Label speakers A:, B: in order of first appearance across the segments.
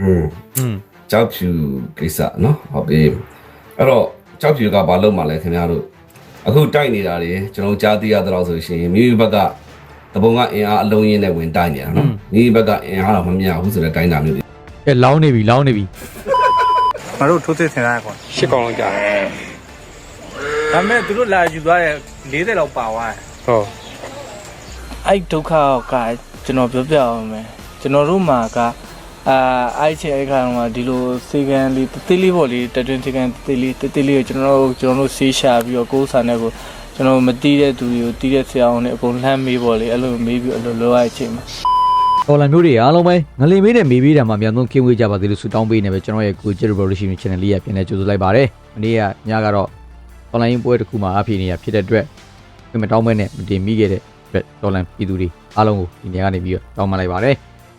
A: อืม
B: อืม
A: ကြောက်ဖြူကိစ္စเนาะဟုတ်ပြီအဲ့တော့ကြောက်ဖြူကဘာလုပ်မှလဲခင်ဗျားတို့အခုတိုက်နေတာတွေကျွန်တော်ကြားသိရတော့ဆိုရှင်မိမိဘက်ကတပုံကအင်အားအလုံးရင်းနဲ့ဝင်တိုက်နေတာเนาะမိမိဘက်ကအင်အားတော့မမြဘူးဆိုတဲ့တိုင်းတာမျိုးတွေ
B: ကဲလောင်းနေပြီလောင်းနေပြီ
C: ငါတို့ထိုးစစ်ဆင်ရကွာ
D: ရှစ်ကောင်လောက်ကြာတယ်
C: ဒါပေမဲ့သူတို့လာယူသွားတဲ့40လောက်ပါသွားတယ်
D: ဟုတ်
E: အဲ့ဒုက္ခကကျွန်တော်ပြောပြအောင်မယ်ကျွန်တော်တို့မှာက အာအဲ့ချေအဲ့ခါတော့ဒီလိုစေကန်လေးတသေးလေးပေါ့လေတတွင်စေကန်တသေးလေးတသေးလေးကိုကျွန်တော်တို့ကျွန်တော်တို့ဆေးရှာပြီးတော့ကိုးဆန်တဲ့ကိုကျွန်တော်မတီးတဲ့သူတွေကိုတီးတဲ့ဆရာအောင်နဲ့အကုန်လှမ်းမေးပေါ့လေအဲ့လိုမေးပြီးအဲ့လိုလောရတဲ့အချိန်မှာ
B: တော်လန်မျိုးတွေအားလုံးပဲငလင်မေးနဲ့မေးပေးတာမှာအများဆုံးကင်းဝေးကြပါသေးလို့ဆုတောင်းပေးနေပဲကျွန်တော်ရဲ့ကို Jerry Production Channel လေးရပြန်လဲကြိုဆိုလိုက်ပါတယ်မနေ့ကညကတော့ online ပွဲတစ်ခုမှာအဖေနေရဖြစ်တဲ့အတွက်ပြင်မတောင်းမဲနဲ့မတင်မိခဲ့တဲ့အတွက်တော်လန်ပြည်သူတွေအားလုံးကိုဒီနေ့ကနေပြီးတော့တောင်းပန်လိုက်ပါတယ်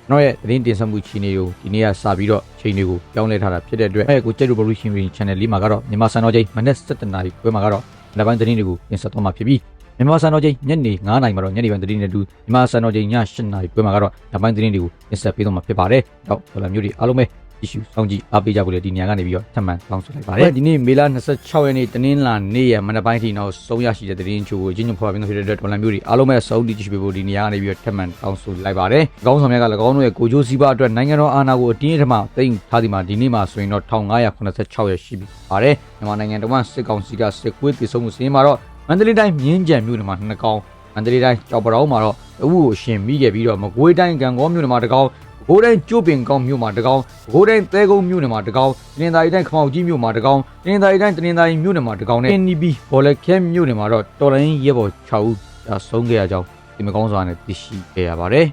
B: ကျွန်တော်ရဲ့သတင်းတင်ဆက်မှုချီနေကိုဒီနေ့ကစပြီးတော့ချိန်တွေကိုပြောင်းလဲထားတာဖြစ်တဲ့အတွက်အဲကို Jerry Production Channel လေးမှာကတော့မြန်မာစံတော်ချိန်မနေ့7နာရီခွဲမှာကတော့နောက်ပိုင်းသတင်းတွေကိုတင်ဆက်သွားမှာဖြစ်ပြီးမြန်မာစံတော်ချိန်ညနေ9နာရီမှာတော့ညနေပိုင်းသတင်းတွေတူမြန်မာစံတော်ချိန်ည8နာရီခွဲမှာကတော့နောက်ပိုင်းသတင်းတွေကိုတင်ဆက်ပေးသွားမှာဖြစ်ပါတယ်။တော့ဒေါ်လာမျိုးတွေအားလုံးပဲ issue စောင့်ကြည့်အားပေးကြဖို့လေဒီနေရာကနေပြီးတော့ထပ်မံတောင်းဆိုလိုက်ပါတယ်။ဒီနေ့မေလ26ရက်နေ့တနင်္လာနေ့ရမနက်ပိုင်းထိနောက်ဆုံးရရှိတဲ့သတင်းချို့ကိုချင်းညွန်ဖော်ပြနေဖြစ်တဲ့အတွက်ဒေါ်လာမျိုးတွေအားလုံးပဲစောင့်ကြည့်ကြည့်ပေးဖို့ဒီနေရာကနေပြီးတော့ထပ်မံတောင်းဆိုလိုက်ပါတယ်။ကောင်းဆောင်များက၎င်းတို့ရဲ့ကိုကြိုးစည်းပါအတွက်နိုင်ငံတော်အာဏာကိုအတင်းအဓမ္မသိမ်းထားဒီမှာဒီနေ့မှာဆိုရင်တော့1586ရက်ရှိပြီပါတယ်။မြန်မာနိုင်ငံတော်မှာစစ်ကောင်စီကစစ်ကွေးတည်ဆုံမှုစင်းမှာတော့မန္တလေးတိုင်းမြင်းကြံမြို့နယ်မှာနှစ်ကောင်မန္တလေးတိုင်းကြောက်ပတောင်းမှာတော့အဝူကိုရှင်မိခဲ့ပြီးတော့မကွေးတိုင်းကံကောမြို့နယ်မှာတစ်ကောင် ဘိုးတိုင်းကျိုးပင်ကောင်းမြို့မှာတစ်ကောင်ဘိုးတိုင်းသဲကုန်းမြို့နယ်မှာတစ်ကောင်တင်းသာရီတိုင်းခမောက်ကြီးမြို့မှာတစ်ကောင်တင်းသာရီတိုင်းတင်းသာရီမြို့နယ်မှာတစ်ကောင်နဲ့ NDB ဘော်လက်ခဲမြို့နယ်မှာတော့တော်လိုင်းရဲဘော်6ဦးဒါဆုံးခဲ့ရကြောင်းဒီမကောင်းစွာနဲ့သိရှိခဲ့ရပါတယ်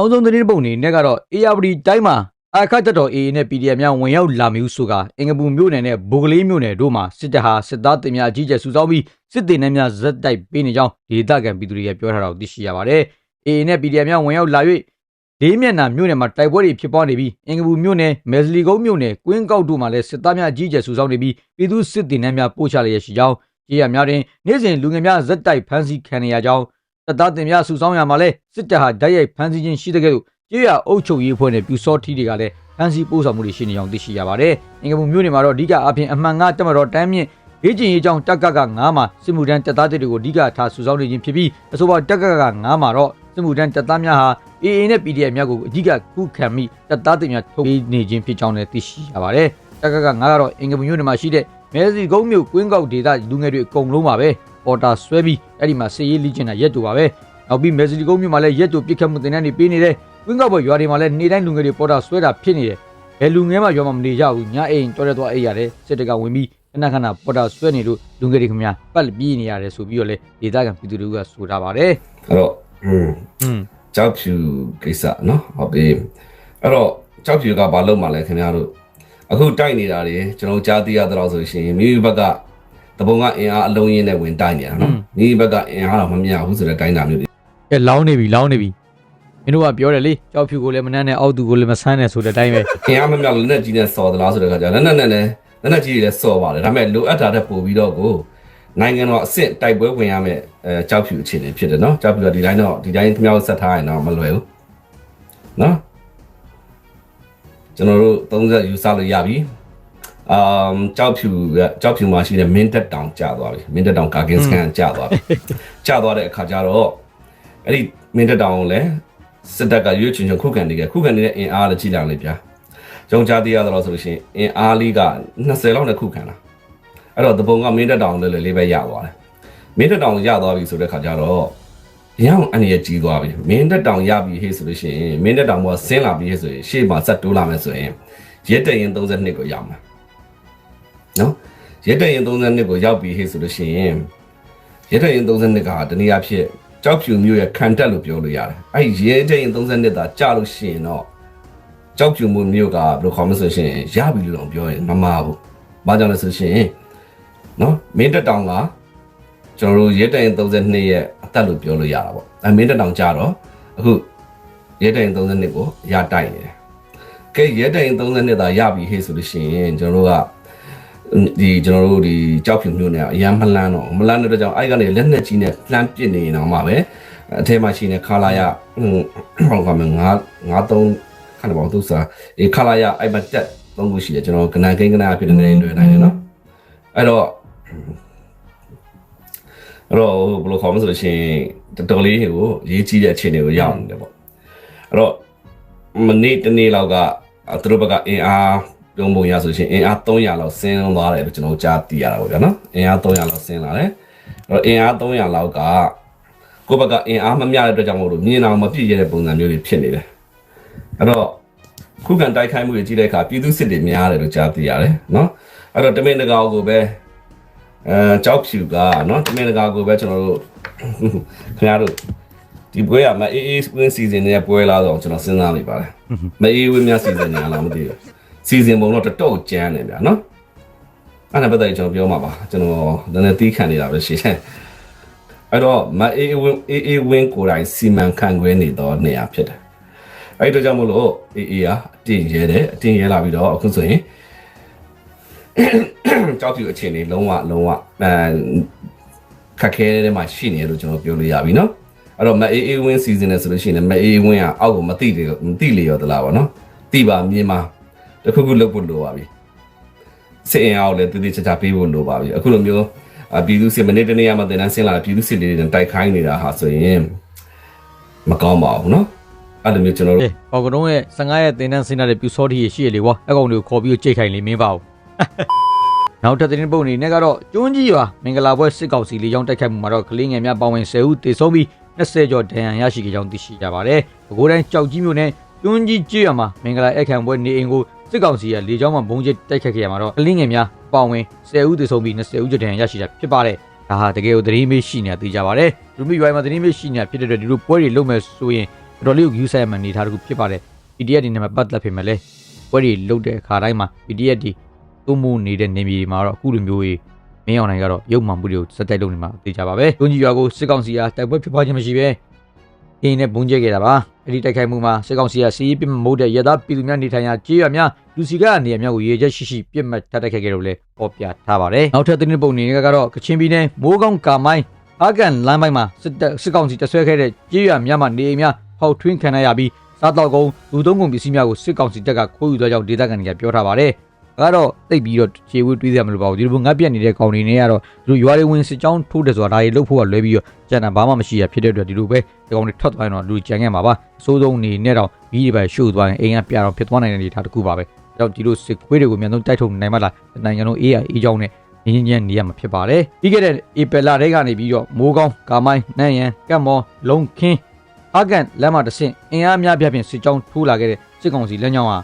B: နောက်ဆုံးသတင်းပုံနေနဲ့ကတော့ ARD တိုင်းမှာအခတ်တတော် AA နဲ့ PDF များဝင်ရောက်လာမျိုးဆိုကအင်္ဂပူမြို့နယ်နဲ့ဘိုကလေးမြို့နယ်တို့မှာစစ်တပ်ဟာစစ်သားတင်များအကြီးကျယ်စုဆောင်းပြီးစစ်တင်နှန်းများဇက်တိုက်ပေးနေကြောင်းဒေသခံပြည်သူတွေကပြောထားတာကိုသိရှိရပါတယ်။ AA နဲ့ PDF များဝင်ရောက်လာ၍လေးမျက်နှာမြို့နယ်မှာတိုက်ပွဲတွေဖြစ်ပွားနေပြီးအင်္ဂပူမြို့နယ်မယ်စလီကုန်းမြို့နယ်ကွင်းကောက်တို့မှာလည်းစစ်သားများအကြီးကျယ်စုဆောင်းနေပြီးပြည်သူစစ်တင်နှန်းများပို့ချလျက်ရှိကြောင်းကြေးရများတွင်နေ့စဉ်လူငယ်များဇက်တိုက်ဖမ်းဆီးခံနေရကြောင်း တပ်သားတင်များစုဆောင်းရမှာလဲစစ်တပ်ဟာဓာတ်ရိုက်ဖမ်းဆီးခြင်းရှိတဲ့ကဲ့သို့ကြေးရအုပ်ချုပ်ရေးအဖွဲ့နဲ့ပြူစောထီတွေကလည်းဖမ်းဆီးပို့ဆောင်မှုတွေရှိနေကြောင်းသိရှိရပါတယ်။အင်္ဂပူမြို့နယ်မှာတော့အဓိကအပြင်အမှန်ငါတက်မတော်တမ်းမြင့်ရေးကျင်ရေးကြောင်းတက်ကက9မှာစစ်မှုထမ်းတပ်သားတွေကိုအဓိကထားစုဆောင်းနေခြင်းဖြစ်ပြီးအဆိုပါတက်ကက9မှာတော့စစ်မှုထမ်းတပ်သားများဟာ AA နဲ့ PDF များကိုအဓိကခုခံမိတပ်သားတင်များထုတ်ပေးနေခြင်းဖြစ်ကြောင်းလည်းသိရှိရပါတယ်။တက်ကက9ကတော့အင်္ဂပူမြို့နယ်မှာရှိတဲ့မဲစီကုန်းမြို့ကွင်းကောက်ဒေသလူငယ်တွေအကုန်လုံးပါပဲ။ ပေါ်တာဆွဲပြီးအဲ့ဒီမှာစစ်ရေးလိကျင့်တာရက်တူပါပဲ။ နောက်ပြီးမယ်စလီကုန်းမြို့မှာလည်းရက်တူပြစ်ခတ်မှုတင်တဲ့နေပေးနေတယ်။ကွင်းကောက်ဘွယ်ရွာတွေမှာလည်းနေတိုင်းလူငယ်တွေပေါ်တာဆွဲတာဖြစ်နေတယ်။ဘယ်လူငယ်မှရွာမှာမနေကြဘူး။ညအိမ်တော်တဲ့သွားအိပ်ရတယ်။စစ်တကဝင်ပြီးခဏခဏပေါ်တာဆွဲနေလို့လူငယ်တွေခင်ဗျာပတ်ပြေးနေရတယ်ဆိုပြီးတော့လေဒေသခံပြည်သူတွေကဆိုထားပါတယ်
A: အဲ့တော့อืม
B: ။อืม
A: ကြောက်ဖြူကိစ္စเนาะဟုတ်ပြီအဲ့တော့ကြောက်ဖြူကဘာလုပ်မှလဲခင်ဗျားတို့အခုတိုက်နေတာတွေကျွန်တော်ကြားသိရတော့ဆိုရှင်မိမိဘက်က တပုံကအင်အားအလုံးရင်းနဲ့ဝင်တိုက်နေတာနော်ဒီဘက်ကအင်အားတော့မမြဘူးဆိုတဲ့တိုင်းတာမျိုး
B: ကဲလောင်းနေပြီလောင်းနေပြီမင်းတို့ကပြောတယ်လေကြောက်ဖြူကိုလည်းမနှမ်းနဲ့အောက်သူကိုလည်းမဆန်းနဲ့ဆိုတဲ့အတိုင်းပဲ
A: အင်အားမမြလို့လက်နဲ့ကြီးနဲ့စော်သလားဆိုတဲ့ခါကျလက်နဲ့နဲ့လည်းလက်နဲ့ကြီးတွေလည်းစော်ပါလေဒါပေမဲ့လိုအပ်တာတဲ့ပို့ပြီးတော့ကိုနိုင်ငံတော်အဆင့်တိုက်ပွဲဝင်ရမယ်အဲကြောက်ဖြူအခြေအနေဖြစ်တယ်နော်ကြောက်ဖြူကဒီတိုင်းတော့ဒီတိုင်းသမြောက်ဆက်ထားရင်တော့မလွယ်ဘူးနော်ကျွန်တော်တို့30ယူစလို့ရပြီ အမ်ကြောက်ဖြူကကြောက်ဖြူမှာရှိတဲ့မင်းတက်တောင်ကျသွားပြီမင်းတက်တောင်ကာကင်စကန်ကျသွားပြီကျသွားတဲ့အခါကျတော့အဲ့ဒီမင်းတက်တောင်ကိုလည်းစစ်တပ်ကရွေးချယ်ချင်ခုခံနေကြခုခံနေတဲ့အင်အားလည်းကြည့်လာလေဗျာကြုံကြားသေးရတော့ဆိုလို့ရှိရင်အင်အားလေးက20လောက်နဲ့ခုခံတာအဲ့တော့တပုံကမင်းတက်တောင်လည်းလေးပဲရသွားတယ်မင်းတက်တောင်ရသွားပြီဆိုတဲ့ခါကျတော့ရအောင်အနေရကြီးသွားပြီမင်းတက်တောင်ရပြီဟေးဆိုလို့ရှိရင်မင်းတက်တောင်ကဆင်းလာပြီဟေးဆိုရင်ရှေ့မှာဆက်တိုးလာမယ်ဆိုရင်ရဲတရင်32ကိုရောက်မှာ နော်ရဲတရင်32ကိုရောက်ပြီဟေးဆိုလို့ရှိရင်ရဲတရင်32ကတနည်းအားဖြင့်ကြောက်ဖြူမျိုးရဲ့ခံတက်လို့ပြောလို့ရတယ်အဲ့ဒီရဲတရင်32သာကြလို့ရှိရင်တော့ကြောက်ဖြူမျိုးကဘယ်လိုခေါ်မလဲဆိုရှင်ရပြီလို့တော့ပြောရင်မမာဘူးဘာကြောင့်လဲဆိုရှင်နော်မင်းတက်တောင်ကကျွန်တော်တို့ရဲတရင်32ရဲ့အသက်လို့ပြောလို့ရတာပေါ့အဲမင်းတက်တောင်ကြတော့အခုရဲတရင်32ကိုရတိုက်နေတယ်ကဲရဲတိုင်30နှစ်သာရပြီဟေ့ဆိုလို့ရှိရင်ကျွန်တော်တို့က ဒီကျွန်တော်တို့ဒီကြောက်ဖြူမျိုးနဲ့အရန်မလန်းတော့မလန်းတဲ့ကြောင့်အဲ့ကနေလက်နဲ့ကြီးနဲ့လှမ်းပစ်နေရင်တော့မှပဲအထဲမှာရှိနေခလာရဟိုဘာကမငါငါသုံးခဏပေါ့သူစားအေခလာရအဲ့မှာတက်သုံးခုရှိတယ်ကျွန်တော်ကနန်ကိန်းကနာဖြစ်တဲ့နေတွေနိုင်တယ်နော်အဲ့တော့အဲ့တော့ဘယ်လိုခေါ်မလဲဆိုလို့ရှိရင်တော်တော်လေးကိုရေးကြီးတဲ့အခြေအနေကိုရောက်နေတယ်ပေါ့အဲ့တော့မနေ့တနေ့လောက်ကသူတို့ဘက်ကအင်အား ပြုံးပုံရဆိုရှင်အင်အား300လောက်ဆင်းသွားတယ်လို့ကျွန်တော်ကြားသိရတာပေါ့ဗျာနော်အင်အား300လောက်ဆင်းလာတယ်အဲ့တော့အင်အား300လောက်ကကိုယ့်ဘက်ကအင်အားမမျှတဲ့အတွက်ကြောင့်မို့လို့မြင်အောင်မပြည့်ရတဲ့ပုံစံမျိုးတွေဖြစ်နေတယ်အဲ့တော့ခုခံတိုက်ခိုက်မှုတွေကြီးတဲ့အခါပြည်သူစစ်တွေများတယ်လို့ကြားသိရတယ်နော်အဲ့တော့တမင်တကာကိုပဲအဲကြောက်ဖြူကနော်တမင်တကာကိုပဲကျွန်တော်တို့ခင်ဗျားတို့ဒီပွဲကမအေးအေးဝင်းစီဇန်နဲ့ပွဲလာတော့ကျွန်တော်စဉ်းစားနေပါတယ်မအေးဝင်းများစီဇန်ညာလားမသိဘူး စီဇန်ပုံတော့တတော့ကျန်းနေဗျာနော်အဲ့ဒါပတ်သက်ကျွန်တော်ပြောမှာပါကျွန်တော်နည်းနည်းတီးခံနေတာပဲရှိတယ်အဲ့တော့မအေးဝင်းအေးအေးဝင်းကိုယ်တိုင်စီမံခန့်ခွဲနေတော့နေရာဖြစ်တယ်အဲ့ဒီတော့ကြောင့်မို့လို့အေးအေးဟာအတင်ရဲတယ်အတင်ရဲလာပြီးတော့အခုဆိုရင်ကြောက်ဖြူအခြေအနေလုံးဝလုံးဝအဲခက်ခဲတဲ့မှာရှိနေတယ်လို့ကျွန်တော်ပြောလို့ရပြီနော်အဲ့တော့မအေးအေးဝင်းစီဇန်နဲ့ဆိုလို့ရှိရင်မအေးဝင်းကအောက်ကိုမသိတယ်မသိလေရောသလားဗောနော်သိပါမြင်ပါ တခုခုလုပ်ဖို့လိုပါပြီစစ်အင်အားကိုလည်းတည်တည်ချာချာပေးဖို့လိုပါပြီအခုလိုမျိုးအပြည်သူစစ်မနေ့တနေ့ကမှတင်တန်းဆင်းလာတဲ့ပြည်သူစစ်လေးတွေနဲ့တိုက်ခိုင်းနေတာဟာဆိုရင်မကောင်းပါဘူးနော်အဲ့လိုမျိုးကျွန်တော်တို့
B: အေးပေါကတုံးရဲ့15ရက်တင်တန်းဆင်းလာတဲ့ပြူစောတီရှိရလေကွာအကောင်တွေကိုခေါ်ပြီးကြိတ်ခိုင်လေးမင်းပါဦးနောက်ထပ်သတင်းပုံအနေနဲ့ကတော့ကျွန်းကြီးရွာမင်္ဂလာပွဲစစ်ကောင်စီလေးကြောင်းတိုက်ခိုက်မှုမှာတော့ကလေးငယ်များပါဝင်10ဦးတေဆုံးပြီး20ကျော်ဒဏ်ရာရရှိကြောင်းသိရှိကြပါတယ်။ပဲခူးတိုင်းကြောက်ကြီးမြို့နယ်ကျွန်းကြီးကျေးရွာမှာမင်္ဂလာအခမ်းပွဲနေအိမ်ကို စစ်ကောင်စီကလေကြောင်းမှဘုံကျစ်တိုက်ခတ်ခဲ့ရမှာတော့ကလေးငယ်များပါဝင်10ဦးသေဆုံးပြီး20ဦးကျော်ဒဏ်ရာရရှိတာဖြစ်ပါတယ်။ဒါဟာတကယ်ကိုသတင်းမေးရှိနေတာသိကြပါတယ်။လူမျိုးရွာမှာသတင်းမေးရှိနေတာဖြစ်တဲ့အတွက်ဒီလိုပွဲတွေလုပ်မယ်ဆိုရင်တော်တော်လေးကိုယူဆရမှန်နေထားတစ်ခုဖြစ်ပါတယ်။ PDF တွေနဲ့မှပတ်သက်ဖြစ်မယ်လေပွဲတွေလုပ်တဲ့အခါတိုင်းမှာ PDF တွေသုံးမှုနေတဲ့နေပြည်တော်မှာတော့အခုလိုမျိုးကြီးမင်းအောင်နိုင်ကတော့ရုပ်မှန်မှုတွေကိုစက်တိုက်လုပ်နေမှာသိကြပါပဲ။တွန်းကြီးရွာကိုစစ်ကောင်စီကတိုက်ပွဲဖြစ်ပွားခြင်းမရှိဘဲအင်းနဲ့ဘုံကျဲခဲ့တာပါ။ အဲ့ဒီတိုက်ခိုက်မှုမှာစစ်ကောင်စီကစီးရေးပြစ်မမိုးတဲ့ရသားပြည်သူများနေထိုင်ရာကြေးရွာများလူစီကနေရာများကိုရေချက်ရှိရှိပြစ်မှတ်ထားတိုက်ခိုက်ခဲ့တယ်လို့လည်းဖော်ပြထားပါတယ်။နောက်ထပ်သတင်းပုံအနေနဲ့ကတော့ကချင်ပြည်နယ်မိုးကောင်းကာမိုင်းအာကန်လမ်းပိုင်းမှာစစ်တပ်စစ်ကောင်စီတဆွဲခဲ့တဲ့ကြေးရွာများမှနေအိမ်များဖောက်ထွင်းခံရပြီးစားတော့ကုန်လူသုံးကုန်ပစ္စည်းများကိုစစ်ကောင်စီတပ်ကခိုးယူသွားကြောင်းဒေသခံတွေကပြောထားပါတယ်။ဒါ ကတော့တိတ်ပြီးတော့ခြေဝေးတွေးရမလို့ပါဘူးဒီလိုငတ်ပြက်နေတဲ့ကောင်တွေနဲ့ကတော့ဒီလိုရွာတွေဝင်စစ်ကြောင်းထိုးတယ်ဆိုတာဒါတွေလုပ်ဖို့ကလွဲပြီးတော့ကျန်တာဘာမှမရှိရဖြစ်တဲ့အတွက်ဒီလိုပဲဒီကောင်တွေထွက်သွားရင်တော့လူကြံခဲ့မှာပါအစိုးဆုံးနေနဲ့တော့မီးတွေပဲရှို့သွားရင်အိမ်ကပြတော့ဖြစ်သွားနိုင်တဲ့အနေအထားတစ်ခုပါပဲအဲကြောင့်ဒီလိုစစ်ခွေးတွေကိုမြန်ဆုံးတိုက်ထုတ်နိုင်မှလားနိုင်ငံလုံးအေးရအေးကြောင်းနဲ့ငင်းငင်းနေရမှာဖြစ်ပါတယ်ပြီးခဲ့တဲ့ဧပြီလထဲကနေပြီးတော့မိုးကောင်းကာမိုင်းနန်းရန်ကတ်မော်လုံခင်းအကန်လမ်းမတစ်ဆင့်အင်အားများပြဖြင့်စစ်ကြောင်းထိုးလာခဲ့တဲ့စစ်ကောင်စီလက်ညောင်းဟာ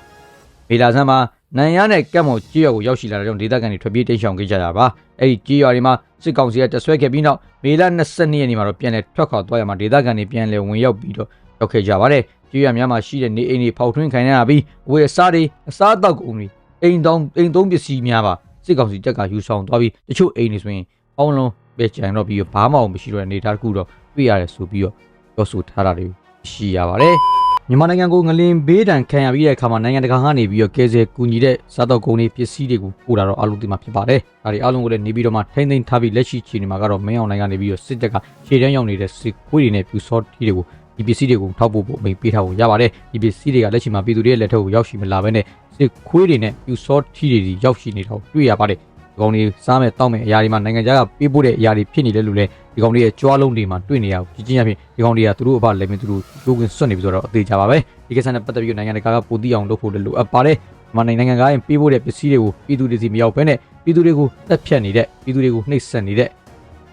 B: မေလာဆန်းမှာ နန်ရနဲ့ကတ်မော်ကြေးရွာကိုရောက်ရှိလာတဲ့ကြောင့်ဒေသခံတွေထွက်ပြေးတိမ်းရှောင်ခဲ့ကြတာပါအဲ့ဒီကြေးရွာတွေမှာစစ်ကောင်စီကတဆွဲခဲ့ပြီးနောက်မေလ22ရက်နေ့မှာတော့ပြန်လည်ထွက်ခွာသွားရမှာဒေသခံတွေပြန်လည်ဝင်ရောက်ပြီးတော့ရောက်ခဲ့ကြပါတယ်ကြေးရွာများမှာရှိတဲ့နေအိမ်တွေဖောက်ထွင်းခံရပြီးအဝယ်အစားတွေအစားအသောက်ကုန်တွေအိမ်တောင်အိမ်သုံးပစ္စည်းများပါစစ်ကောင်စီတပ်ကယူဆောင်သွားပြီးတချို့အိမ်တွေဆိုရင်အောင်းလုံးပဲကြံတော့ပြီးဘာမှမရှိတော့တဲ့အနေအထားတစ်ခုတော့တွေ့ရတယ်ဆိုပြီးတော့ပြောဆိုထားတာတွေရှိရပါတယ် မြန်မာနိုင်ငံကိုငလင်ဘေးဒဏ်ခံရပြီးတဲ့အခါမှာနိုင်ငံတကာကနေပြီးတော့ကယ်ဆယ်ကူညီတဲ့စားတော့ကုန်တွေပစ္စည်းတွေကိုပို့တာတော့အလုံးသိမှာဖြစ်ပါတယ်။ဒါတွေအလုံးကိုလည်းနေပြီးတော့မှထိမ့်သိမ်းထားပြီးလက်ရှိချိန်ဒီမှာကတော့မင်းအောင်နိုင်ကနေပြီးတော့စစ်တပ်ကခြေတန်းရောက်နေတဲ့စစ်ခွေးတွေနဲ့ပြူစောတီတွေကိုဒီပစ္စည်းတွေကိုထောက်ပို့ဖို့အမိန့်ပေးထားဖို့ရပါတယ်။ဒီပစ္စည်းတွေကလက်ရှိမှာပြည်သူတွေရဲ့လက်ထက်ကိုရောက်ရှိမလာဘဲနဲ့စစ်ခွေးတွေနဲ့ပြူစောတီတွေရောက်ရှိနေတာကိုတွေ့ရပါတယ်။ ဒီကောင်တွေစားမဲ့တောက်မဲ့အရာတွေမှာနိုင်ငံခြားကပေးပို့တဲ့အရာတွေဖြစ်နေတယ်လို့လည်းဒီကောင်တွေရဲ့ကြွားလုံးတွေမှာတွေ့နေရအောင်ကြီးကြီးအဖြစ်ဒီကောင်တွေကသူတို့အဖလည်းမင်းသူတို့ကြိုးကင်းစွတ်နေပြီဆိုတော့အသေးကြပါပဲဒီကိစ္စနဲ့ပတ်သက်ပြီးနိုင်ငံတကာကပိုတိအောင်လုပ်ဖို့လည်းလိုအပ်ပါတယ်မနိုင်ငံကရင်ပေးပို့တဲ့ပစ္စည်းတွေကိုပြည်သူတွေစီမရောက်ဘဲနဲ့ပြည်သူတွေကိုတက်ဖြတ်နေတဲ့ပြည်သူတွေကိုနှိပ်စက်နေတဲ့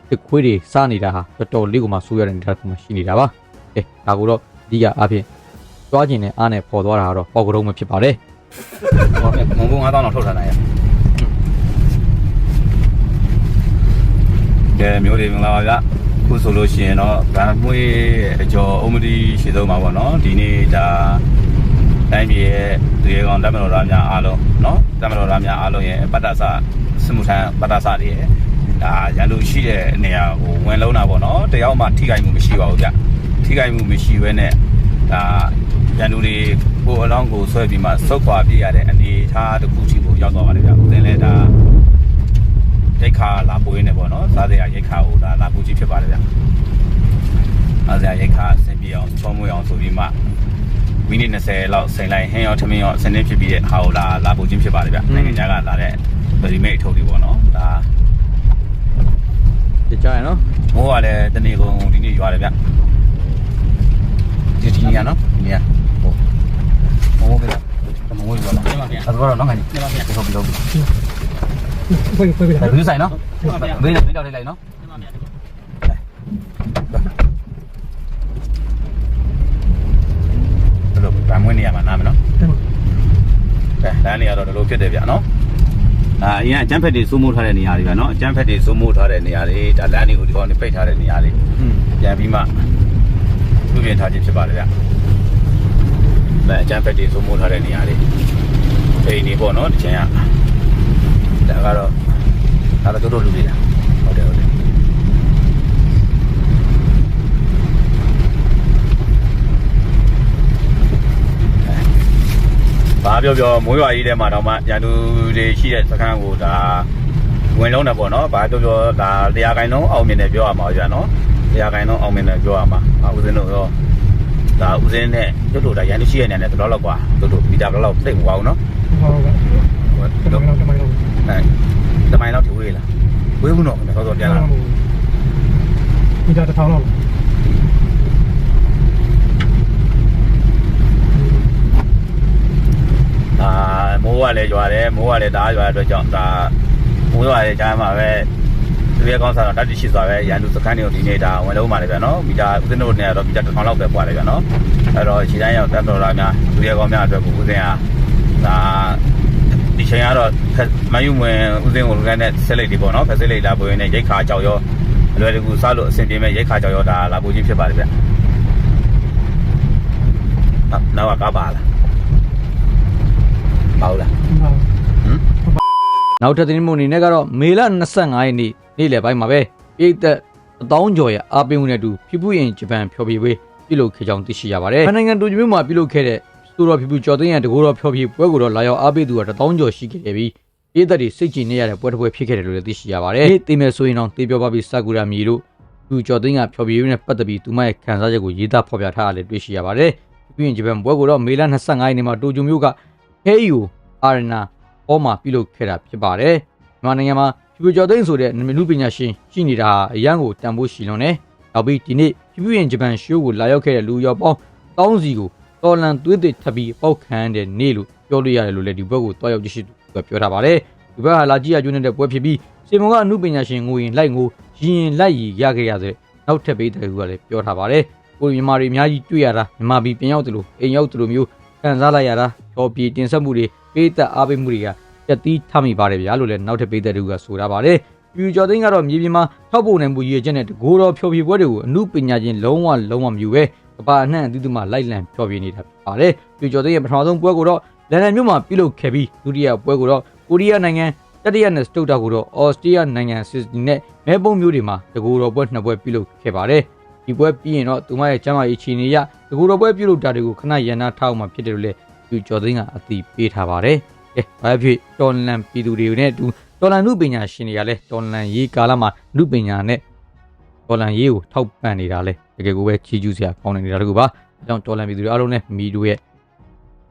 B: ဒီခွေးတွေစားနေတာဟာတော်တော်လေးကိုမှဆိုးရတဲ့အနေအထားမှာရှိနေတာပါအဲဒါကိုတော့အဓိကအဖြစ်ကြွားကျင်တဲ့အားနဲ့ပေါ်သွားတာကတော့ပေါက်ကတော့မဖြစ်ပါတယ်
C: ဟောမုံဘုံ9000တော့ထုတ်ထားနိုင်ရ ကဲမျိုးတွေမင်္ဂလာပါဗျခုဆိုလို့ရှိရင်တော့ဗန်မွေးအကျော်အုံမတီရှေ့ဆုံးမှာပေါ့နော်ဒီနေ့ဒါတိုင်းပြည်ရဲ့ဒီကောင်တက်မတော်သားများအားလုံးနော်တက်မတော်သားများအားလုံးရဲ့ပတ္တဆစမှုထမ်းပတ္တဆတွေရဲ့ဒါရန်သူရှိတဲ့နေရာကိုဝင်လုံးတာပေါ့နော်တယောက်မှထိခိုက်မှုမရှိပါဘူးဗျထိခိုက်မှုမရှိဘဲနဲ့ဒါရန်သူတွေကိုအလောင်းကိုဆွဲပြီးမှဆုတ်ခွာပြရတဲ့အနေအထားတစ်ခုစီကိုရောက်သွားပါတယ်ဗျဦးစင်းလဲဒါ ရိတ်ခါလာပွေးနေပေါ့နော်စားစရာရိတ်ခါဟိုဒါလာပူကြီးဖြစ်ပါတယ်ဗျစားစရာရိတ်ခါဆင်ပြေအောင်ချောမွေးအောင်ဆိုပြီးမှမိနစ်20လောက်စိန်လိုက်ဟင်းရောထမင်းရောဆင်းနေဖြစ်ပြီးတဲ့ဟာဟိုလာလာပူကြီးဖြစ်ပါတယ်ဗျနိုင်ငံခြားကလာတဲ့ဗရီမိတ်အထုပ်တွေပေါ့နော်ဒါ
B: ကြကြရနော်
C: မိုးကလည်းတနေ့ကုန်ဒီနေ့ရွာတယ်ဗျဒီဒီနေရနော်ဒီနေရဟုတ်မိုးကလည်းမိုးရွာလာအဲ့မှာဗျအဲ့တော့တော့ငါနေဟုတ်ပြီဟုတ်ပြီ
D: ဖွင့်ဖွင့်ပြ
C: ဘယ်လိုဆိုင်နော်ဘယ်လိုကြောက်လိုက်နော်ဘယ်လိုဗမ်းဝင်နေရမှာနားမနော်ကဲလမ်းနေရတော့ဒီလိုဖြစ်တယ်ဗျနော်အာအရင်အကျန်းဖက်တွေစိုးမိုးထားတဲ့နေရာတွေဗျနော်အကျန်းဖက်တွေစိုးမိုးထားတဲ့နေရာတွေဒါလမ်းတွေကိုဒီကောင်နေပိတ်ထားတဲ့နေရာတွေ
B: อืม
C: ပြန်ပြီးမှပြုပြင်ထားခြင်းဖြစ်ပါတယ်ဗျ။အဲအကျန်းဖက်တွေစိုးမိုးထားတဲ့နေရာလေးအိမ်နေပေါ့နော်ဒီချိန်က ဒါကတော့ဒါတော့တို့တို့လူတွေလားဟုတ်တယ်ဟုတ်တယ်ဘာပြောပြောမိုးရွာကြီးထဲမှာတော့မှရန်သူတွေရှိတဲ့စခန်းကိုဒါဝင်လုံးတယ်ပေါ့နော်ဘာပြောပြောဒါတရားကိုင်းလုံးအောင်မြင်တယ်ပြောရမှာကြာနော်တရားကိုင်းလုံးအောင်မြင်တယ်ပြောရမှာအာဦးစင်းတို့ရောဒါဦးစင်းနဲ့တို့တို့ဒါရန်သူရှိတဲ့နေရာနဲ့တော်တော်လောက်กว่าတို့တို့မီတာဘယ်လောက်သိမပေါ့နော်
D: ဟုတ်ကဲ့
C: ဟို
D: တ
C: တို့
D: မိုင်းတော့တမိုင်းတော့
C: အဲတမိုင်လောက်ထဝေးလားဝေးဘူးနော်တော့တော့ပြန်လာ
D: ဒီကြတစ်ထောင်တော့
C: ဒါမိုးကလည်းရွာတယ်မိုးကလည်းဒါရွာတဲ့အတွက်ကြောင့်ဒါမိုးရွာတဲ့ကြားမှာပဲသူရဲ့ကောင်းစားတော့တတိရှိစွာပဲရန်သူစခန်းတွေကိုဒီနေ့ဒါဝင်လုံးပါလေဗျာနော်မီတာဦးစင်းတို့နေရာတော့မီတာတစ်ထောင်လောက်ပဲပွားလေဗျာနော်အဲ့တော့ခြေတိုင်းရောက်တက်တော်လာများသူရဲ့ကောင်းများအတွက်ကိုဦးစင်းဟာဒါ ဒီချိန်ကတော့မယူဝင်ဦးစင်းကိုလည်းနဲ့ဆက်လိုက်ဒီပေါ့နော်ဖက်ဆက်လိုက်လာပွေနဲ့ရိတ်ခါကြောက်ရောအလွယ်တကူစားလို့အဆင်ပြေမဲ့ရိတ်ခါကြောက်ရောဒါလာပူချင်းဖြစ်ပါလေဗျာနောက်ကကားပါလားပါဦးလားဟမ်
B: နောက်ထပ်သတင်းမှုအနေနဲ့ကတော့မေလ25ရက်နေ့နေ့လယ်ပိုင်းမှာပဲပြည်သက်အတောင်းကျော်ရဲ့အားပေးမှုနဲ့အတူဖြူပူရင်ဂျပန်ဖျော်ဖြေပွဲပြုလုပ်ခဲ့ကြောင်းသိရှိရပါတယ်။နိုင်ငံတိုကျိုမြို့မှာပြုလုပ်ခဲ့တဲ့ စတိုတော်ဖြူပူကျော်သိန်းရဲ့တကူတော်ဖျော်ဖြေပွဲကိုတော့လာရောက်အားပေးသူကတတောင်းကျော်ရှိခဲ့ပြီးပြည်သက်တွေစိတ်ကြည်နေရတဲ့ပွဲတစ်ပွဲဖြစ်ခဲ့တယ်လို့လည်းသိရှိရပါတယ်။ဒီသိမဲ့ဆိုရင်တော့တေပြောပါပြီးစကူရာမီတို့သူကျော်သိန်းကဖျော်ဖြေရေးနဲ့ပတ်သက်ပြီးသူမရဲ့ခံစားချက်ကိုရေးသားဖော်ပြထားတာလည်းတွေ့ရှိရပါတယ်။ပြီးရင်ဂျပန်ပွဲကိုတော့မေလ25ရက်နေ့မှာတိုကျိုမြို့ကဟဲယိုအာရနာအော်မှာပြုလုပ်ခဲ့တာဖြစ်ပါတယ်။မြန်မာနိုင်ငံမှာဖြူဖြူကျော်သိန်းဆိုတဲ့နမနုပညာရှင်ရှိနေတာဟာအရန်ကိုတန်ဖိုးရှိလွန်တယ်။နောက်ပြီးဒီနေ့ဖြူဖြူရင်ဂျပန်ရှိုးကိုလာရောက်ခဲ့တဲ့လူရောပေါင်းတောင်းစီကို တော်လန်သွေးသွေးထပ်ပြီးပောက်ခံတဲ့နေ့လို့ပြောလို့ရတယ်လို့လည်းဒီဘက်ကိုတွားရောက်ကြည့်ရှိသူကပြောထားပါတယ်။ဒီဘက်ဟာလာကြည့်ရကျွန်းတဲ့ပွဲဖြစ်ပြီးစေမုံကအနုပညာရှင်ငိုရင်လိုက်ငိုရင်ရင်လိုက်ရီရခဲ့ရတဲ့နောက်ထပ်ပေးတဲ့သူကလည်းပြောထားပါတယ်။ကိုမြန်မာတွေအများကြီးတွေ့ရတာမြန်မာပြည်ပြန်ရောက်တယ်လို့အိမ်ရောက်တယ်လို့မျိုးခံစားလိုက်ရတာတော်ပြည်တင်ဆက်မှုတွေပေးသက်အားပေးမှုတွေကပြက်တီးထမိပါတယ်ဗျာလို့လည်းနောက်ထပ်ပေးတဲ့သူကဆိုထားပါတယ်။ပြူကျော်သိန်းကတော့မြေပြင်မှာထောက်ပို့နိုင်မှုရည်ချက်နဲ့တကိုးတော်ဖျော်ဖြေပွဲတွေကိုအမှုပညာချင်းလုံးဝလုံးဝမယူပဲက ဘာအနှံ့အသီးသီးမှလိုက်လံဖျော်ဖြေနေတာဖြစ်ပါတယ်။ပြူကျော်သိန်းရဲ့ပထမဆုံးပွဲကိုတော့လန်ဒန်မြို့မှာပြုလုပ်ခဲ့ပြီးဒုတိယပွဲကိုတော့ကိုရီးယားနိုင်ငံတတိယနဲ့စတုတ်တာကိုတော့အော်စတြေးလျနိုင်ငံစစ်နီနဲ့မဲပုံမျိုးတွေမှာတကိုးတော်ပွဲနှစ်ပွဲပြုလုပ်ခဲ့ပါတယ်။ဒီပွဲပြီးရင်တော့သူမရဲ့ကျမ်းမာရေးခြေနေရတကူတော်ပွဲပြုလုပ်တာတွေကိုခဏရန်နာထားအောင်မှဖြစ်တယ်လို့လည်းသူကျော်သိန်းကအသိပေးထားပါတယ်။ကဲဘာဖြစ်တော်လန်ပြည်သူတွေနဲ့အတူတော်လန်နုပညာရှင်တွေကလည်းတော်လန်ရေးကာလမှာနုပညာနဲ့ တော်လန်ရေးကိုထောက်ပံ့နေတာလဲတကယ်ကိုပဲချီးကျူးစရာကောင်းနေတာတကူပါ။အဲကြောင့်တော်လန်ပြည်သူတွေအားလုံးနဲ့မိတို့ရဲ့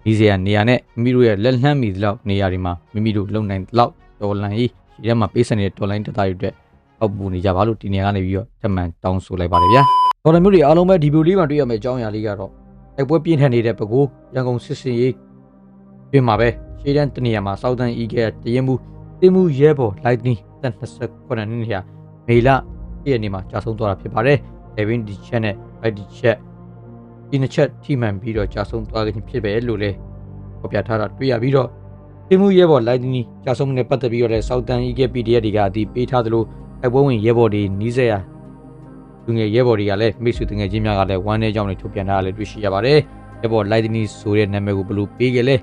B: ဒီစရာနေရာနဲ့မိတို့ရဲ့လက်လှမ်းမီသလောက်နေရာတွေမှာမိမိတို့လုံနိုင်လောက်တော်လန်ရေးဒီထဲမှာပေးစနေတဲ့တော်လန်တသားတွေအတွက်အောက်ပူနေကြပါလို့ဒီနေရာကနေပြီးတော့ထပ်မံတောင်းဆိုလိုက်ပါတယ်ဗျာ။တော်လန်မျိုးတွေအားလုံးပဲဒီဗီဒီယိုလေးမှာတွေ့ရမယ့်အကြောင်းအရာလေးကတော့တိုက်ပွဲပြင်းထန်နေတဲ့ပကိုးရန်ကုန်စစ်စင်ရေးပြင်မှာပဲရှေးတန်းတနေရာမှာစောက်တန်ဤကတရင်မှုတင်မှုရဲဘော်လိုက်နီတက်29နှစ်နေရာမေလ ပြည့်နေ့မှာကြာဆုံးသွားတာဖြစ်ပါတယ်။ Evin ဒီချက်နဲ့ Right ဒီချက်ဒီနှစ်ချက်ထိမှန်ပြီးတော့ကြာဆုံးသွားခြင်းဖြစ်ပဲလို့လည်းဖော်ပြထားတာတွေ့ရပြီးတော့တင်မှုရဲဘော်လိုက်နီကြာဆုံးမှုနဲ့ပတ်သက်ပြီးတော့လည်းစောက်တန်ဤက PDF တွေကအတီးပေးထားသလိုတိုက်ပွဲဝင်ရဲဘော်တွေနီးစက်ရလူငယ်ရဲဘော်တွေကလည်းမိတ်ဆွေတငယ်ချင်းများကလည်းဝမ်းနေကြောင်းတွေထုတ်ပြန်ထားတာလည်းတွေ့ရှိရပါတယ်။ရဲဘော်လိုက်နီဆိုတဲ့နာမည်ကိုဘယ်လိုပေးခဲ့လဲ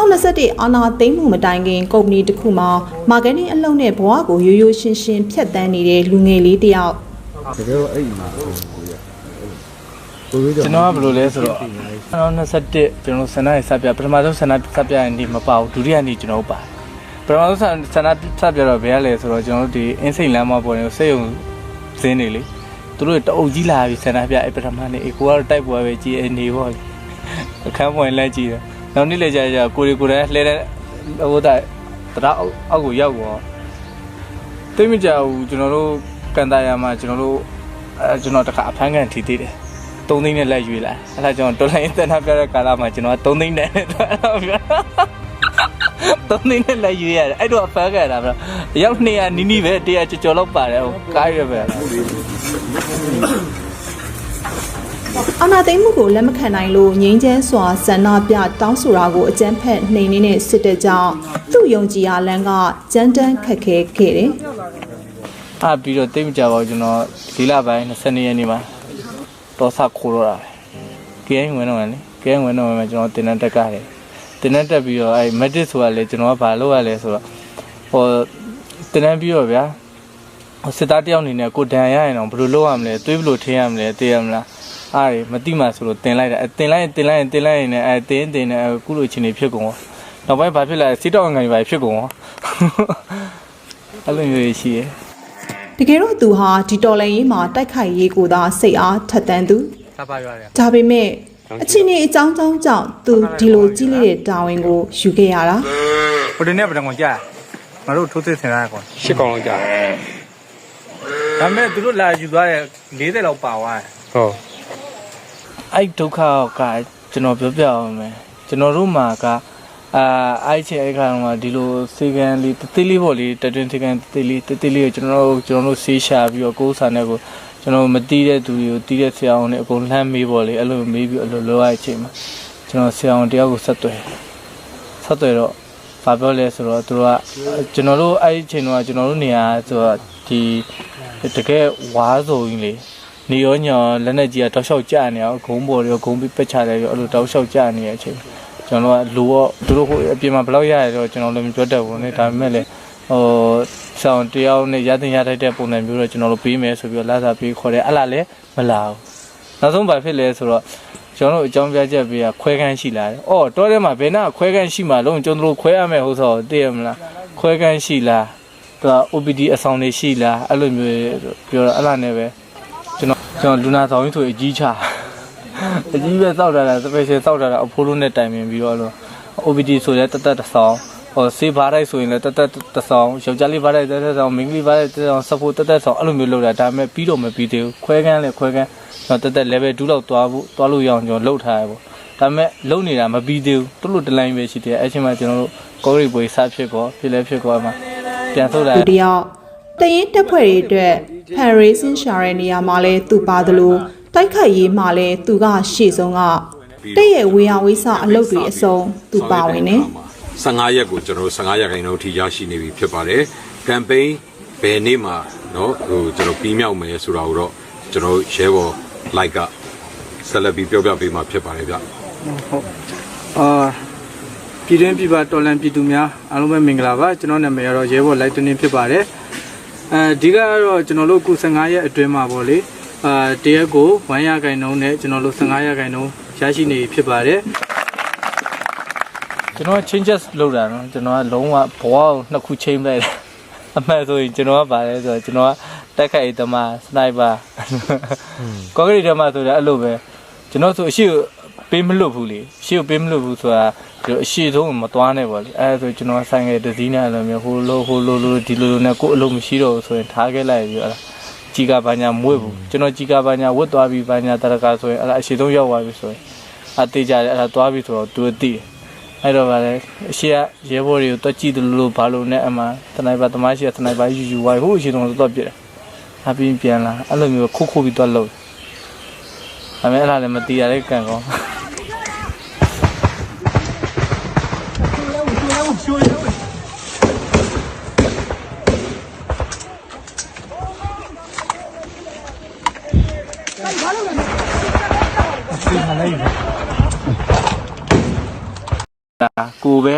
F: 2021အာနာသိမ့်မှုမတိုင်ခင်ကုမ္ပဏီတစ်ခုမှာမာကတ်တင်းအလုပ်နဲ့ဘဝကိုရိုးရိုးရှင်းရှင်းဖြတ်တန်းနေတဲ့လူငယ်လေးတစ်ယောက်
A: တကယ်တော့အဲ့ဒီမှာဟိုကိုရ
E: ကျွန်တော်ကဘယ်လိုလဲဆိုတော့ကျွန်တော်21ကျွန်တော်ဆန္ဒရေးစပြပထမဆုံးဆန္ဒစပြရင်ဒီမပါဘူးဒုတိယနေ့ကျွန်တော်ပါပထမဆုံးဆန္ဒစပြတော့ဘယ်ရလဲဆိုတော့ကျွန်တော်တို့ဒီအင်းစိတ်လမ်းမပေါ်နေစိတ်ုံဇင်းနေလေသူတို့တအုပ်ကြီးလာပြီးဆန္ဒပြအဲ့ပထမနေ့အကိုကတော့တိုက်ပွဲပဲကြည်အနေပေါ့လေအခန်းဝင်လဲကြည်တယ် နောက်နေ့လေကြာကြာကိုရီကိုယ်တိုင်လှဲတဲ့ဟိုတိုက်တရားအောက်ကိုရောက်တော့တိတ်မကြဘူးကျွန်တော်တို့ကန်တာယာမှာကျွန်တော်တို့အဲကျွန်တော်တခါအဖမ်းခံထိသေးတယ်3သိန်းနဲ့လက်ရွေးလာအဲ့ဒါကြောင့်တော်လိုင်းတန်တာပြတဲ့ကာလမှာကျွန်တော်က3သိန်းနဲ့အဲ့လိုပြော3သိန်းနဲ့လက်ရွေးရတယ်အဲ့တော့ဖမ်းခဲ့တာဗျအယောက်200နီးနီးပဲ100ကျော်ကျော်လောက်ပါတယ်ဟိုကားရပဲ
F: အာနာသိမ့်မှုကိုလက်မခံနိုင်လို့ငိမ့်ချမ်းစွာဆန္ဒပြတောင်းဆိုတာကိုအကြမ်းဖက်နှိမ်နေတဲ့စစ်တပ်ကြောင့်သူ့ယုံကြည်ရာလမ်းကကြမ်းတမ်းခက်ခဲခဲ့တယ်
E: အာပြီးတော့တိတ်မကြပါဘူးကျွန်တော်ဒီလပိုင်း22ရက်နေ့မှာတော့ဆခိုးတော့တာပဲကဲဝင်တော့လေကဲဝင်တော့မှကျွန်တော်တင်တဲ့တက်ကတယ်တင်တဲ့တက်ပြီးတော့အဲ့မက်ဒစ်ဆိုတာလေကျွန်တော်ကဘာလုပ်ရလဲဆိုတော့ဟိုတင်တဲ့ပြီးတော့ဗျာဟိုစစ်သားတယောက်အနေနဲ့ကိုဒဏ်ရရင်တော့ဘယ်လိုလုပ်ရမလဲတွေးဘယ်လိုထင်းရမလဲသိရမလား အားရမတိမှဆိုလို့တင်လိုက်တာအဲတင်လိုက်ရင်တင်လိုက်ရင်တင်လိုက်ရင်လည်းအဲတင်းတင်နေအခုလိုချင်းနေဖြစ်ကုန်တော့နောက်ပိုင်းဘာဖြစ်လဲစီတော့ငန်ကြီးပါဖြစ်ကုန်ရောအဲ့လိုမျိုးရှိရဲ့
F: တကယ်တော့သူဟာဒီတော်လိုင်းရေးမှာတိုက်ခိုက်ရေးကိုသာစိတ်အားထက်သန်သူ
E: စပါရွာတယ်
F: ဒါပေမဲ့အချင်းကြီးအကြောင်းကြောင်းကြောင့်သူဒီလိုကြီးလေးတဲ့တာဝန်ကိုယူခဲ့ရတာ
E: ဟိုတနေ့ပထမကြာငါတို့ထိုးစစ်ဆင်ရကော
G: ရှစ်ကောင်လောက်ကြာတယ်
E: ဒါပေမဲ့သူတို့လာယူသွားတယ်40လောက်ပါသွားတယ်
G: ဟုတ်
E: အဲ့ဒုက္ခကကျွန်တော်ပြောပြအောင်မယ်ကျွန်တော်တို့မှာကအာအဲ့ချင်းအဲ့ခါမှာဒီလိုစေကန်လေးတတိလေးပေါ့လေတတွင်စေကန်တတိလေးတတိလေးကိုကျွန်တော်တို့ကျွန်တော်တို့ဆေးရှာပြီးတော့ကိုယ်စာနဲ့ကိုကျွန်တော်မတီးတဲ့သူတွေကိုတီးတဲ့ဆရာအောင်နဲ့အကုန်လှမ်းမေးပေါ့လေအဲ့လိုမေးပြီးအဲ့လိုလောရတဲ့အချိန်မှာကျွန်တော်ဆရာအောင်တယောက်ကိုဆက်သွယ်ဆက်သွယ်တော့ဘာပြောလဲဆိုတော့သူတို့ကကျွန်တော်တို့အဲ့ဒီအချိန်တော့ကျွန်တော်တို့နေရာဆိုတော့ဒီတကယ်ဝါးစုံကြီးလေ နေရောညောလက်နဲ့ကြီးကတောက်လျှောက်ကြာနေအောင်ဂုံးပေါ်ရောဂုံးပြီးပက်ချတယ်ရောအဲ့လိုတောက်လျှောက်ကြာနေတဲ့အချိန်ကျွန်တော်တို့ကလူရောသူတို့ဟိုအပြင်မှာဘယ်လောက်ရရတော့ကျွန်တော်လည်းမပြောတတ်ဘူးねဒါပေမဲ့လည်းဟိုဆောင်တယောက်နဲ့ရတဲ့ရထိုက်တဲ့ပုံစံမျိုးတော့ကျွန်တော်တို့ပေးမယ်ဆိုပြီးတော့လာစာပေးခေါ်တယ်အဲ့လားလည်းမလာဘူးနောက်ဆုံးဘာဖြစ်လဲဆိုတော့ကျွန်တော်တို့အကြောင်းပြချက်ပေးကခွဲခန်းရှိလာတယ်။အော်တောထဲမှာဘယ်နာခွဲခန်းရှိမှလုံးကျွန်တော်တို့ခွဲရမယ်ဟုတ်ဆိုသိရမလား။ခွဲခန်းရှိလား။သူက OPD အဆောင်တွေရှိလားအဲ့လိုမျိုးပြောတော့အဲ့လားနဲ့ပဲ ကျွန်တော်ကျွန်တော်လူနာဆောင်ကြီးဆိုအကြီးချအကြီးပဲစောက်တာလားစပယ်ရှယ်စောက်တာလားအဖိုးလုံးနဲ့တိုင်ပင်ပြီးတော့လို့ OBD ဆိုလဲတတ်တတ်တစ်ဆောင်ဟောဆေးဘားတိုက်ဆိုရင်လည်းတတ်တတ်တစ်ဆောင်ယောက်ျားလေးဘားတိုက်တတ်တတ်ဆောင်မိန်းကလေးဘားတိုက်တတ်ဆောင်စဖို့တတ်တတ်ဆောင်အဲ့လိုမျိုးလုပ်တာဒါပေမဲ့ပြီးတော့မပြီးသေးဘူးခွဲကန်းလဲခွဲကန်းကျွန်တော်တတ်တတ် level 2လောက်သွားဖို့သွားလို့ရအောင်ကျွန်တော်လှုပ်ထားရပေါ့ဒါပေမဲ့လုံနေတာမပြီးသေးဘူးတွလို့တလိုင်းပဲရှိသေးတယ်အဲ့ချိန်မှာကျွန်တော်တို့ကောရိပွေစဖြစ်ကောဖြစ်လဲဖြစ်ကောမှာပြန်ဆုတ်လာ
F: သူတယောက်တရင်တက်ဖွဲ့တွေအတွက် ဖန်ရေးစင်ရှာတဲ့နေရာမှာလဲသူပါသလိုတိုက်ခိုက်ရေးမှာလဲသူကရှေ့ဆုံးကတဲ့ရဲ့ဝေယဝိဆအလုပ်တွေအစုံသူပါဝင်နေ
H: 15ရက်ကိုကျွန်တော်တို့15ရက်ခိုင်နှုန်းထိရရှိနေပြီဖြစ်ပါတယ်။ကမ်ပိန်းဘယ်နေ့မှာเนาะဟိုကျွန်တော်ပြီးမြောက်မယ်ဆိုတာကိုတော့ကျွန်တော်ရဲဘော်လိုက်ကဆက်လက်ပြီးပြောပြပေးမှာဖြစ်ပါတယ်ဗျ။
E: ဟုတ်အာပြည်တွင်းပြည်ပတော်လန်ပြည်သူများအားလုံးပဲမင်္ဂလာပါကျွန်တော်နာမည်ကတော့ရဲဘော်လိုက်တွင်းဖြစ်ပါတယ် အဲဒီကတော့ကျွန်တော်တို့ခု15ရက်အတွင်းမှာပေါ့လေအာတရက်ကို1ရခိုင်နှုန်းနဲ့ကျွန်တော်တို့15ရခိုင်နှုန်းရရှိနေပြီဖြစ်ပါတယ်ကျွန်တော် changes လုပ်တာနော်ကျွန်တော်ကလုံးဝဘဝကိုနှစ်ခုချိန်လိုက်တယ်အမှန်ဆိုရင်ကျွန်တော်ကပါတယ်ဆိုတော့ကျွန်တော်ကတက်ခိုက်သမားစနိုက်ပါကောကရီသမားဆိုတာအဲ့လိုပဲကျွန်တော်ဆိုအရှိကို ပေးမလွတ်ဘူးလေအရှိကိုပေးမလွတ်ဘူးဆိုတာဒီအရှိဆုံးမသွားနဲ့ပေါ့လေအဲဒါဆိုကျွန်တော်ဆိုင်ငယ်တစ်စီးနဲ့အဲ့လိုမျိုးဟိုလိုဟိုလိုလိုဒီလိုလိုနဲ့ကိုယ်အလုံးမရှိတော့ဘူးဆိုရင်ထားခဲ့လိုက်ပြီးအဲ့ဒါကြီးကဘာညာမွေ့ဘူးကျွန်တော်ကြီးကဘာညာဝတ်သွားပြီးဘာညာတရကာဆိုရင်အဲ့ဒါအရှိဆုံးရောက်သွားပြီဆိုရင်အသေးကြတယ်အဲ့ဒါသွားပြီဆိုတော့သူသိတယ်အဲ့တော့ဗါလဲအရှိကရဲဘော်တွေကိုတွက်ကြည့်တယ်လို့ဘာလို့နဲ့အမှတနိုက်ပါသမားရှိကတနိုက်ပါယူယူဝိုင်းဟိုအရှိတုံးတော့ပြစ်တယ်။အပြင်ပြန်လာအဲ့လိုမျိုးခုတ်ခုတ်ပြီးတွက်လို့။ဒါပေမဲ့အဲ့ဒါလည်းမတီးရတဲ့ကံကော ကိုပဲ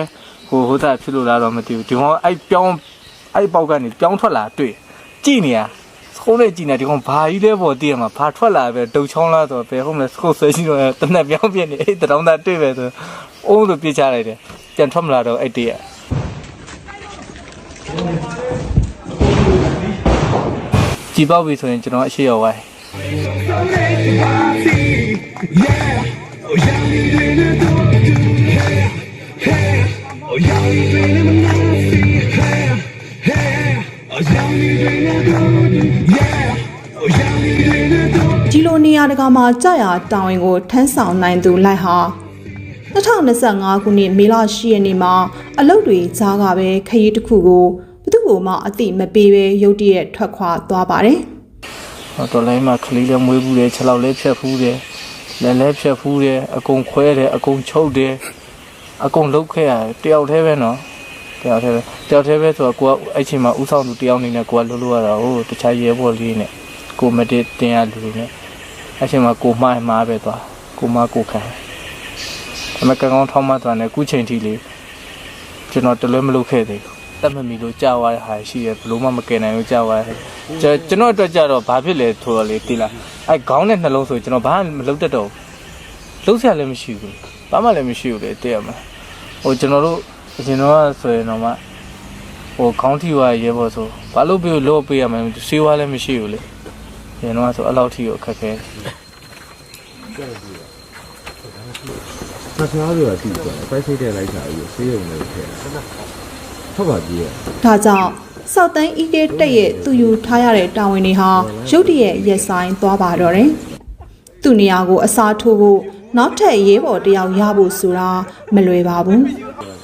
E: ဟိုဟိုသားဖြစ်လို့လားတော့မသိဘူးဒီကောင်အဲ့ပြောင်းအဲ့ပေါက်ကနေပြောင်းထွက်လာတွေ့ကြည့်နေရခုံးနဲ့ကြည့်နေဒီကောင်ဘာကြီးလဲပေါ့တည်ရမှာဘာထွက်လာပဲဒုတ်ချောင်းလားဆိုတော့ဘယ်ဟုတ်မလဲခုတ်ဆွဲရှိတော့တနက်ပြောင်းပြနေအဲ့တရောင်းသားတွေ့ပဲဆိုအုံးလို့ပြစ်ချလိုက်တယ်ပြန်ထွက်မလာတော့အဲ့တည်းရကြည်ပေါက်ပြီဆိုရင်ကျွန်တော်အရှိရောက်ဝိုင်း
F: ဒီလိုနေရာတကာမှာကြာရတာဝန်ကိုထမ်းဆောင်နိုင်သူလိုက်ဟာ2025ခုနှစ်မေလ10ရက်နေ့မှာအလုတ်တွေကြားကပဲခရီးတစ်ခုကိုဘသူ့ကိုမှအတိမပေးပဲရုတ်တရက်ထွက်ခွာသွားပါတယ်
E: ဟောတော်လိုင်းမှာခလေးလည်းမွေးဘူးတယ်ခြေလောက်လည်းဖြတ်ဖူးတယ်လက်လည်းဖြတ်ဖူးတယ်အကုန်ခွဲတယ်အကုန်ချုပ်တယ် အကုန်လုတ်ခဲ့ရတယ်တယောက်တည်းပဲနော်တယောက်တည်းပဲတယောက်တည်းပဲဆိုတော့ကိုကအဲ့ချိန်မှာဥဆောင်သူတယောက်အနေနဲ့ကိုကလှုပ်လို့ရတာဟိုတခြားရဲဘော်လေးနဲ့ကိုမတည်တင်ရလူတွေနဲ့အဲ့ချိန်မှာကိုမှားမှားပဲသွားကိုမကိုခံဒါပေမဲ့ကံကောင်းထောင်းမှသွားတယ်ခုချိန်ထိလေကျွန်တော်တလွဲမလုပ်ခဲ့သေးဘူးတက်မမီလို့ကြာသွားတဲ့ဟာရှိရဘလို့မှမကယ်နိုင်လို့ကြာသွားတယ်ကျွန်ကျွန်တော်အတွက်ကြတော့ဘာဖြစ်လဲထိုးတော့လေတိလားအဲခေါင်းနဲ့နှလုံးဆိုကျွန်တော်ဘာမှမလုပ်တတ်တော့ဘူးလုပ်ဆရာလည်းမရှိဘူးဘာမှလည်းမရှိဘူးလေတည့်ရမှာ ဟိုကျွန်တော်တို့အရင်တော့ဆိုရင်တော့မှဟိုခေါင်းထိသွားရဲဘော်ဆိုဘာလို့ပြလို့ပေးရမလဲစေးဝါလည်းမရှိဘူးလေအရင်တော့ဆိုအဲ့လောက်ထိကိုအခက်ခဲ
G: ဆက်ဖျားဆိုတာရှိတယ်ပိုက်စိတ်တဲ့လိုက်တာပြီးဆေးရုံလေးထည့်တာဟုတ်ပါကြီးရဲ့။
F: ဒါကြောင့်စောက်တန်းဤကဲတက်ရဲ့သူယူထားရတဲ့တာဝန်တွေဟာရုတ်တရက်ရက်ဆိုင်သွားပါတော့တယ်။သူ့နေရာကိုအစားထိုးဖို့ နောက်ထပ်ရေးပေါ်တယောက်ရဖို့ဆိုတာမလွယ်ပါဘူး။